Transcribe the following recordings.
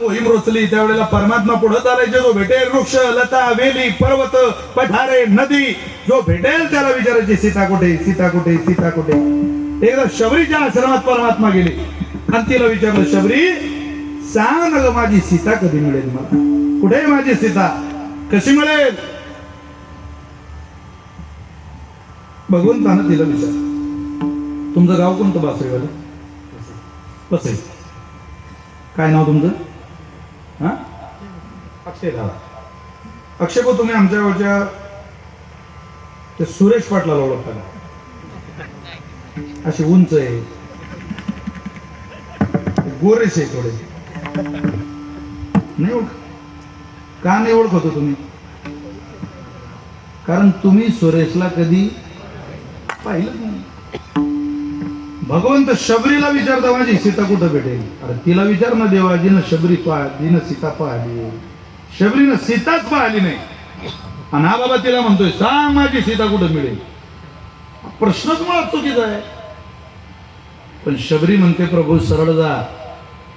मोहीम रोचली. त्यावेळेला परमात्मा पुढे चालायचे. जो भेटेल वृक्ष लता वेली पर्वत पठारे नदी जो भेटेल त्याला विचारायची सीता कुठे? सीता कुठे? सीता कुठे? एकदा शबरीच्या आश्रमात परमात्मा गेले. आणि तिला विचारलं शबरी सांग ना ग माझी सीता कधी मिळेल मला? कुठे आहे माझी सीता? कशी मिळेल? भगवंतानं तिला विचार तुमचं गाव कोणतं बासरीवालं? बसेल काय नाव तुमचं? हा? अक्षय दादा अक्षय भाऊ तुम्ही आमच्यावरच्या ते सुरेश पाटलाला ओळखता अशी असे उंच आहे. गोरेश आहे थोडे. नाही ओळख का नाही ओळखतो तुम्ही? कारण तुम्ही सुरेशला कधी पाहिलं नाही. भगवंत शबरीला विचारता माझी सीता कुठं भेटेल? अरे तिला विचार ना देवा जिनं शबरी पा जिनं सीता पाहिली. शबरीनं सीताच पाहिली नाही. आणि हा बाबा तिला म्हणतोय सांग माझी सीता कुठं मिळेल. प्रश्नच मुळात चुकीचा आहे. पण शबरी म्हणते प्रभू सरळ जा.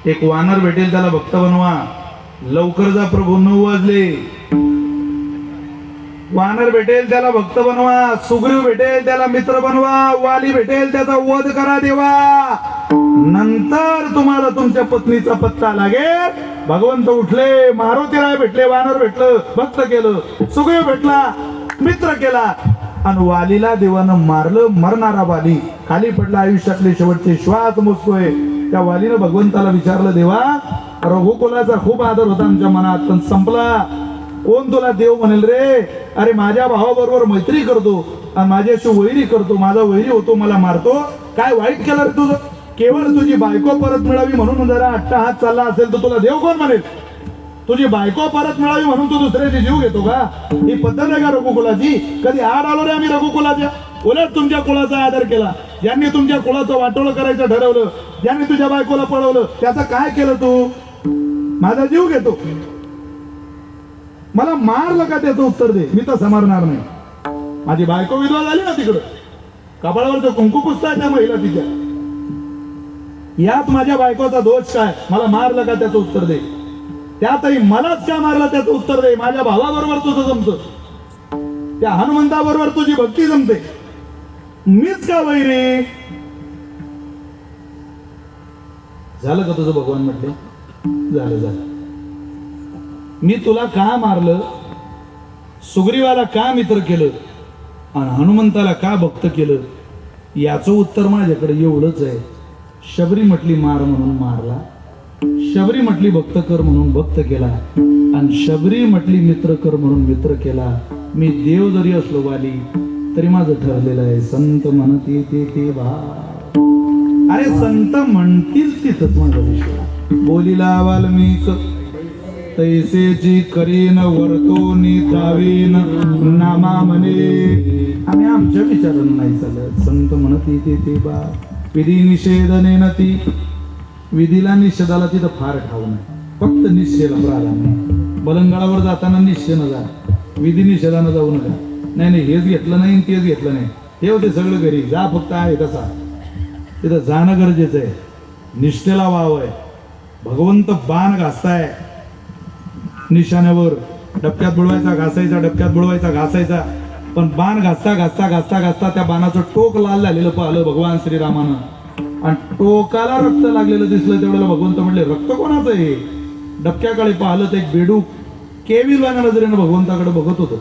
एक वानर भेटेल त्याला भक्त बनवा. लवकर जा प्रभू. नऊ वाजले. वानर भेटेल त्याला भक्त बनवा सुग्रीव भेटेल त्याला मित्र बनवा वाली भेटेल त्याचा वध करा देवा. नंतर तुम्हाला तुमच्या पत्नीचा पत्ता लागेल. भगवंत उठले मारुतीराय भेटले वानर भेटलं भक्त केलं सुग्रीव भेटला मित्र केला. आणि वालीला देवानं मारलं मरणारा वाली. खाली पडला आयुष्यातले शेवटचे श्वास मोजतोय. त्या वालीनं भगवंताला विचारलं देवा रघुकुलाचा खूप आदर होता आमच्या मनात पण संपला. कोण तुला देव म्हणेल रे? अरे माझ्या भावाबरोबर मैत्री करतो आणि माझ्याशी वैरी करतो. माझा वैरी होतो मला मारतो. काय वाईट केलं रे तुझं? केवळ तुझी बायको परत मिळावी म्हणून जरा आठचा हात चालला असेल तर तुला देव कोण म्हणेल? तुझी बायको परत मिळावी म्हणून तू दुसऱ्याची जीव घेतो का? ही पद्धत आहे का रघुकुलाची? कधी आड आलो रे आम्ही रघुकुलाच्या? उलट तुमच्या कुळाचा आदर केला. ज्यांनी तुमच्या कुळाचं वाटोळं करायचं ठरवलं ज्यांनी तुझ्या बायकोला पळवलं त्याचं काय केलं तू? माझा जीव घेतो. मला मारलं का त्याचं उत्तर दे. मी तर मारणार नाही. माझी बायको विधवा झाली ना तिकडं. कपाळावरचं कुंकू पुसता त्या महिला तिच्या. यात माझ्या बायकोचा दोष काय? मला मारलं का त्याचं उत्तर दे. त्यातही मलाच का मारलं त्याचं उत्तर दे? माझ्या भावाबरोबर तुझं जमत. त्या हनुमंताबरोबर तुझी भक्ती जमते. मीच का वैरी? झालं का तुझं भगवान म्हटले? झालं झालं. मी तुला का मारलं? सुग्रीवाला का मित्र केलं? आणि हनुमंताला का भक्त केलं? याचं उत्तर माझ्याकडे एवढंच आहे. शबरी म्हटली मार म्हणून मारला. शबरी म्हटली भक्त कर म्हणून भक्त केला. आणि शबरी म्हटली मित्र कर म्हणून मित्र केला. मी देव जरी असलो वाली तरी माझं ठरलेलं आहे. संत म्हणती ते ते भाव अरे संत म्हणतील तिथंच माझा विश्वास बोलीला वाल्मिक तैसेची करीन वर्तोनी दावीन नामा म्हणे आम्ही आमच्या विचारानं नाही चालत. संत म्हणती ते ते बा. विधी निषेधने न ती विधीला निषेधाला तिथं फार ठाव नाही. फक्त निश्चयला प्राधान्य बलंगळावर जाताना निश्चय न जा. विधी निषेधानं जाऊ नका. नाही नाही हेच घेतलं नाही तेच घेतलं नाही. हे होते सगळं घरी. जा फक्त आहे कसा तिथं जाणं गरजेचं आहे. निष्ठेला वाव आहे. भगवंत बाण घासताय. निशाण्यावर डबक्यात बुडवायचा घासायचा डबक्यात बुडवायचा घासायचा. पण बाण घासता घासता घासता घासता त्या बाणाचं टोक लाल झालेलं पाहिलं भगवान श्रीरामानं. आणि टोकाला रक्त लागलेलं दिसलं तेवढ्याला भगवंत म्हटले रक्त कोणाचं आहे? डबक्याकडे पाहिलं तर एक बेडूक केविलवाना नजरेनं भगवंताकडे बघत होतो.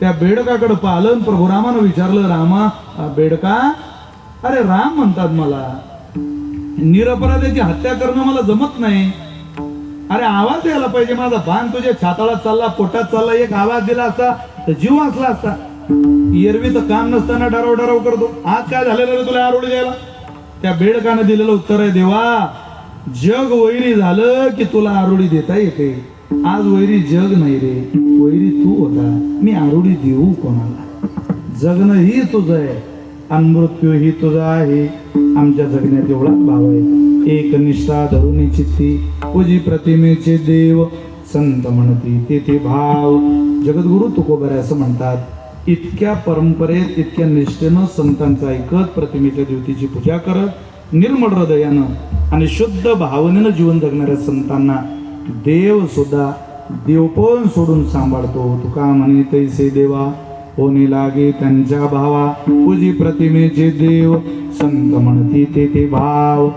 त्या बेडकाकडे पाहिलं आणि प्रभू रामानं विचारलं रामा बेडका? अरे राम म्हणतात मला निरपराधाची हत्या करणं मला जमत नाही. अरे आवाज द्यायला पाहिजे माझा. भान तुझ्या छाताळात चालला पोटात चालला एक आवाज दिला असता तर जीव असला असता. एरवी तर काम नसताना डराव डराव करतो. आज काय झालेलं रे तुला आरोड द्यायला? त्या बेडकानं दिलेलं उत्तर आहे देवा जग वैरी झालं की तुला आरोडी देता येते. आज वैरी जग नाही रे वैरी तू होता. मी आरोडी देऊ कोणाला? जगणं ही तुझं आहे आणि मृत्यू ही तुझा आहे. आमच्या जगण्यात एवढाच भाव आहे. एक निष्ठा धरुणी चित्ती. पूजी प्रतिमेचे देव. संत म्हणती तेथे भाव. जगद्गुरु तुकोबरे असं म्हणतात इतक्या परंपरेत इतक्या निष्ठेनं संतांचं ऐकत प्रतिमेच्या देवतेची पूजा करत निर्मळ हृदयानं आणि शुद्ध भावनेनं जीवन जगणाऱ्या संतांना देव सुद्धा देवपण सोडून सांभाळतो. तुका म्हणे तैसे देवा होणे लागे त्यांच्या भावा. पूजी प्रतिमेचे देव. संत म्हणती तेथे भाव.